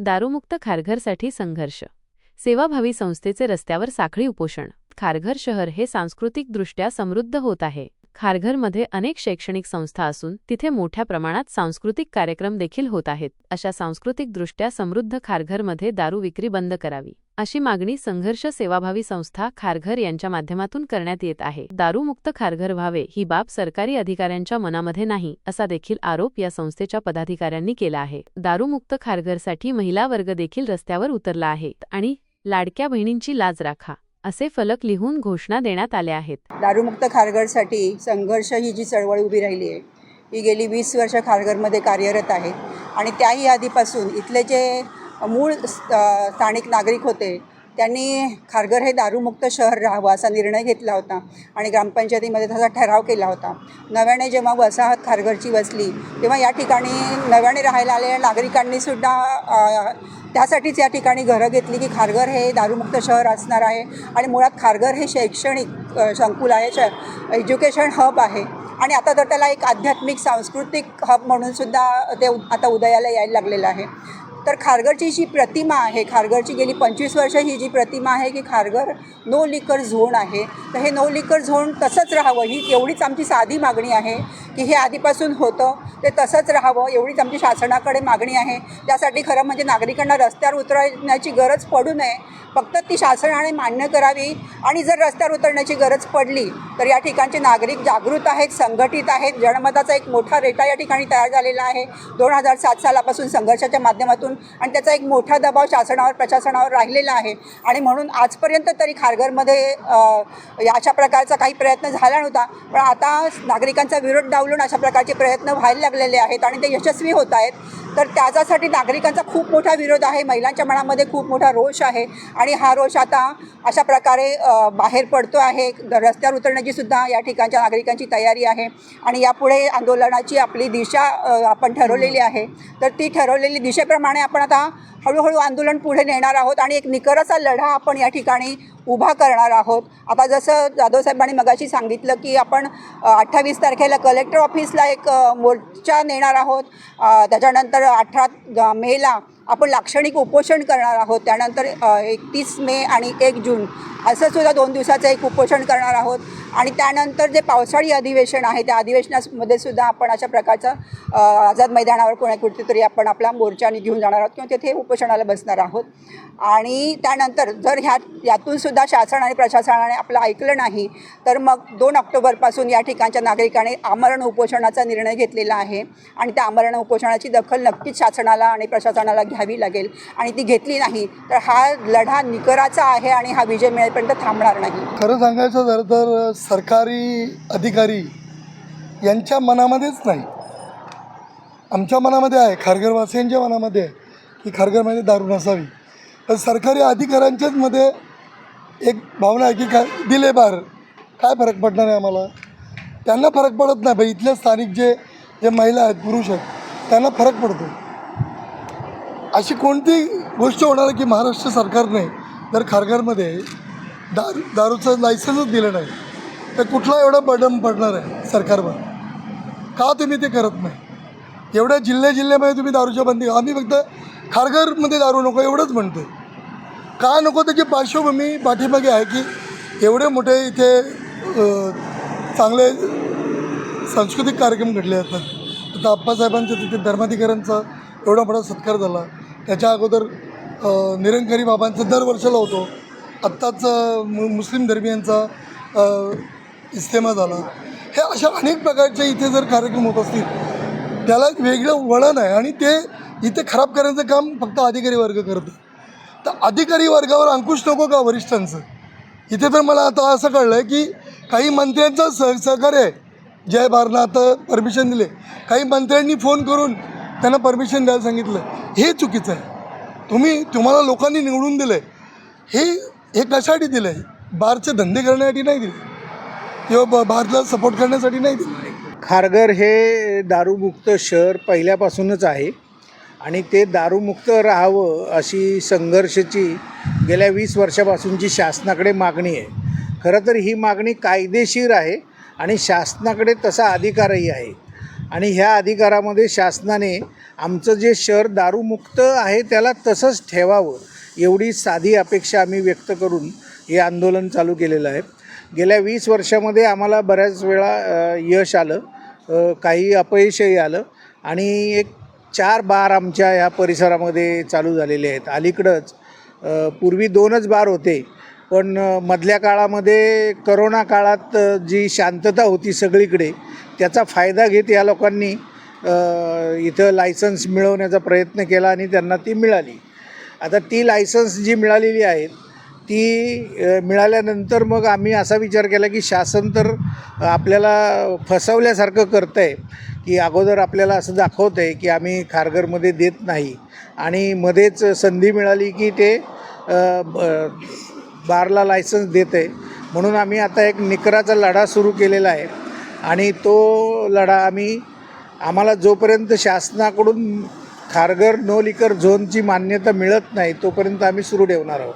दारूमुक्त खारघरसाठी संघर्ष. सेवाभावी संस्थेचे रस्त्यावर साखळी उपोषण. खारघर शहर हे सांस्कृतिकदृष्ट्या समृद्ध होत आहे. खारघरमध्ये अनेक शैक्षणिक संस्था असून तिथे मोठ्या प्रमाणात सांस्कृतिक कार्यक्रम देखील होत आहेत. अशा सांस्कृतिकदृष्ट्या समृद्ध खारघरमध्ये दारू विक्री बंद करावी. अशी मागणी संघर्ष सेवाभावी संस्था खारघर यांच्या माध्यमातून करण्यात येत आहे. दारूमुक्त खारघर व्हावे ही बाब सरकारी अधिकाऱ्यांच्या मनामध्ये नाही असा देखील आरोप या संस्थेच्या पदाधिकाऱ्यांनी केला आहे. दारूमुक्त खारघरसाठी महिला वर्ग देखील रस्त्यावर उतरला आहे आणि लाडक्या बहिणींची लाज राखा असे फलक लिहून घोषणा देण्यात आल्या आहेत. दारूमुक्त खारघरसाठी संघर्ष ही जी चळवळ उभी राहिली आहे ही गेली वीस वर्ष खारघरमध्ये कार्यरत आहे आणि त्याही आधीपासून इथले जे मूळ स्थानिक नागरिक होते. त्यांनी खारघर हे दारूमुक्त शहर राहावं असा निर्णय घेतला होता आणि ग्रामपंचायतीमध्ये त्याचा ठराव केला होता. नव्याने जेव्हा वसाहत खारघरची वसली तेव्हा या ठिकाणी नव्याने राहायला आलेल्या नागरिकांनी सुद्धा त्यासाठीच या ठिकाणी घरं घेतली की खारघर हे दारूमुक्त शहर असणार आहे आणि मुळात खारघर हे शैक्षणिक संकुल आहे श एज्युकेशन हब आहे. आणि आता तर त्याला एक आध्यात्मिक सांस्कृतिक हब म्हणून सुद्धा ते आता उदयाला यायला लागलेलं आहे. तर खारघरची जी प्रतिमा आहे खारघरची गेली पंचवीस वर्ष ही जी प्रतिमा आहे की खारघर नो लिकर झोन आहे. तर हे नो लिकर झोन तसंच राहावं ही एवढीच आमची साधी मागणी आहे. की हे आधीपासून होतं ते तसंच राहावं एवढीच आमची शासनाकडे मागणी आहे. त्यासाठी खरं म्हणजे नागरिकांना रस्त्यावर उतरण्याची गरज पडू नये. फक्त ती शासनाने मान्य करावी आणि जर रस्त्यावर उतरण्याची गरज पडली तर या ठिकाणचे नागरिक जागृत आहेत संघटित आहेत. जनमताचा एक मोठा रेटा या ठिकाणी तयार झालेला आहे. दोन हजार सात सालापासून संघर्षाच्या माध्यमातून आणि त्याचा एक मोठा दबाव शासनावर प्रशासनावर राहिलेला आहे. आणि म्हणून आजपर्यंत तरी खारघरमध्ये या अशा प्रकारचा काही प्रयत्न झाला नव्हता. पण आता नागरिकांचा विरोध डावलून अशा प्रकारचे प्रयत्न व्हायला लागलेले आहेत आणि ते यशस्वी होत आहेत. तर त्याच्यासाठी नागरिकांचा खूप मोठा विरोध आहे. महिलांच्या मनामध्ये खूप मोठा रोष आहे आणि हा रोष आता अशा प्रकारे बाहेर पडतो आहे. रस्त्यावर उतरण्याची सुद्धा या ठिकाणच्या नागरिकांची तयारी आहे आणि यापुढे आंदोलनाची आपली दिशा आपण ठरवलेली आहे. तर ती ठरवलेली दिशेप्रमाणे आपण आता हळूहळू आंदोलन पुढे नेणार आहोत आणि एक निकराचा लढा आपण या ठिकाणी उभा करणार आहोत. आता जसं जाधव साहेबांनी मगाशी सांगितलं की आपण अठ्ठावीस तारखेला कलेक्टर ऑफिसला एक मोर्चा नेणार आहोत. त्याच्यानंतर अठरा मेला आपण लाक्षणिक उपोषण करणार आहोत त्यानंतर एकतीस मे आणि एक जून असं सुद्धा दोन दिवसाचं एक उपोषण करणार आहोत. आणि त्यानंतर जे पावसाळी अधिवेशन आहे त्या अधिवेशनामध्ये सुद्धा आपण अशा प्रकारचं आझाद मैदानावर कोणा कुठेतरी आपण आपला मोर्चा घेऊन जाणार आहोत किंवा तिथे उपोषणाला बसणार आहोत. आणि त्यानंतर जर ह्या यातून सुद्धा शासन आणि प्रशासनाने आपलं ऐकलं नाही तर मग दोन ऑक्टोबरपासून या ठिकाणच्या नागरिकांनी आमरण उपोषणाचा निर्णय घेतलेला आहे. आणि त्या आमरण उपोषणाची दखल नक्कीच शासनाला आणि प्रशासनाला घ्यावी लागेल आणि ती घेतली नाही तर हा लढा निकराचा आहे आणि हा विजय मिळेपर्यंत थांबणार नाही. खरं सांगायचं झालं तर सरकारी अधिकारी यांच्या मनामध्येच नाही. आमच्या मनामध्ये आहे खारघरवासियांच्या मनामध्ये आहे की खारघरमध्ये दारू नसावी. पण सरकारी अधिकाऱ्यांच्याच मध्ये एक भावना आहे की काय दिले बार काय फरक पडणार आहे आम्हाला? त्यांना फरक पडत नाही बाई इथले स्थानिक जे जे महिला आहेत पुरुष आहेत त्यांना फरक पडतो. अशी कोणती गोष्ट होणार आहे की महाराष्ट्र सरकारने जर खारघरमध्ये दारू दारूचं लायसन्सच दिलं नाही तर कुठला एवढा बडम पडणार आहे सरकारवर? का तुम्ही ते करत नाही? एवढ्या जिल्हे जिल्ह्यामध्ये तुम्ही दारूच्या बंदी आम्ही फक्त खारघरमध्ये दारू नको एवढंच म्हणतो का नको? त्याची पार्श्वभूमी पाठीमागे आहे की एवढे मोठे इथे चांगले सांस्कृतिक कार्यक्रम घडले जातात आता आप्पासाहेबांच्या तिथे धर्माधिकाऱ्यांचा एवढा मोठा सत्कार झाला. त्याच्या अगोदर निरंकारी बाबांचा दर वर्षाला होतो. आत्ताच मु मुस्लिम धर्मियांचा इस्तेमा झाला. हे अशा अनेक प्रकारचे इथे जर कार्यक्रम होत असतील त्याला एक वेगळं वळण आहे आणि ते इथे खराब करण्याचं काम फक्त अधिकारी वर्ग करतो. तर अधिकारी वर्गावर अंकुश नको का वरिष्ठांचं? इथे तर मला आता असं कळलं आहे की काही मंत्र्यांचं सह सहकार्य आहे. जय भारनाथ आता परमिशन दिले. काही मंत्र्यांनी फोन करून त्यांना परमिशन द्यायला सांगितलं. हे चुकीचं आहे. तुम्ही तुम्हाला लोकांनी निवडून दिलं आहे हे हे कशासाठी दिलं आहे बारचे धंदे करण्यासाठी नाही दिले किंवा ब बारला सपोर्ट करण्यासाठी नाही दिले खारघर हे दारूमुक्त शहर पहिल्यापासूनच आहे. आणि ते दारूमुक्त राहावं अशी संघर्षाची गेल्या वीस वर्षापासूनची शासनाकडे मागणी आहे. खरं तर ही मागणी कायदेशीर आहे आणि शासनाकडे तसा अधिकारही आहे. आणि ह्या अधिकारामध्ये शासनाने आमचं जे शहर दारूमुक्त आहे त्याला तसंच ठेवावं एवढी साधी अपेक्षा आम्ही व्यक्त करून हे आंदोलन चालू केलेलं आहे. गेल्या वीस वर्षामध्ये आम्हाला बऱ्याच वेळा यश आलं काही अपयशही आलं आणि एक चार बार आमच्या ह्या परिसरामध्ये चालू झालेले आहेत. अलीकडंच पूर्वी दोनच बार होते पण मधल्या काळामध्ये करोना काळात जी शांतता होती सगळीकडे त्याचा फायदा घेत या लोकांनी इथं लायसन्स मिळवण्याचा प्रयत्न केला आणि त्यांना ती मिळाली. आता ती लायसन्स जी मिळालेली आहेत ती मिळाल्यानंतर मग आम्ही असा विचार केला की शासन तर आपल्याला फसवल्यासारखं करतं आहे की अगोदर आपल्याला असं दाखवतं आहे की आम्ही खारघरमध्ये देत नाही. आणि मध्येच संधी मिळाली की ते ब- बारला लायसन्स देत आहे म्हणून आम्ही आता एक निकराचा लढा सुरू केलेला आहे. आणि तो लढा आम्ही आम्हाला जोपर्यंत शासनाकडून खारघर नो लिकर झोनची मान्यता मिळत नाही तोपर्यंत आम्ही सुरू ठेवणार आहोत.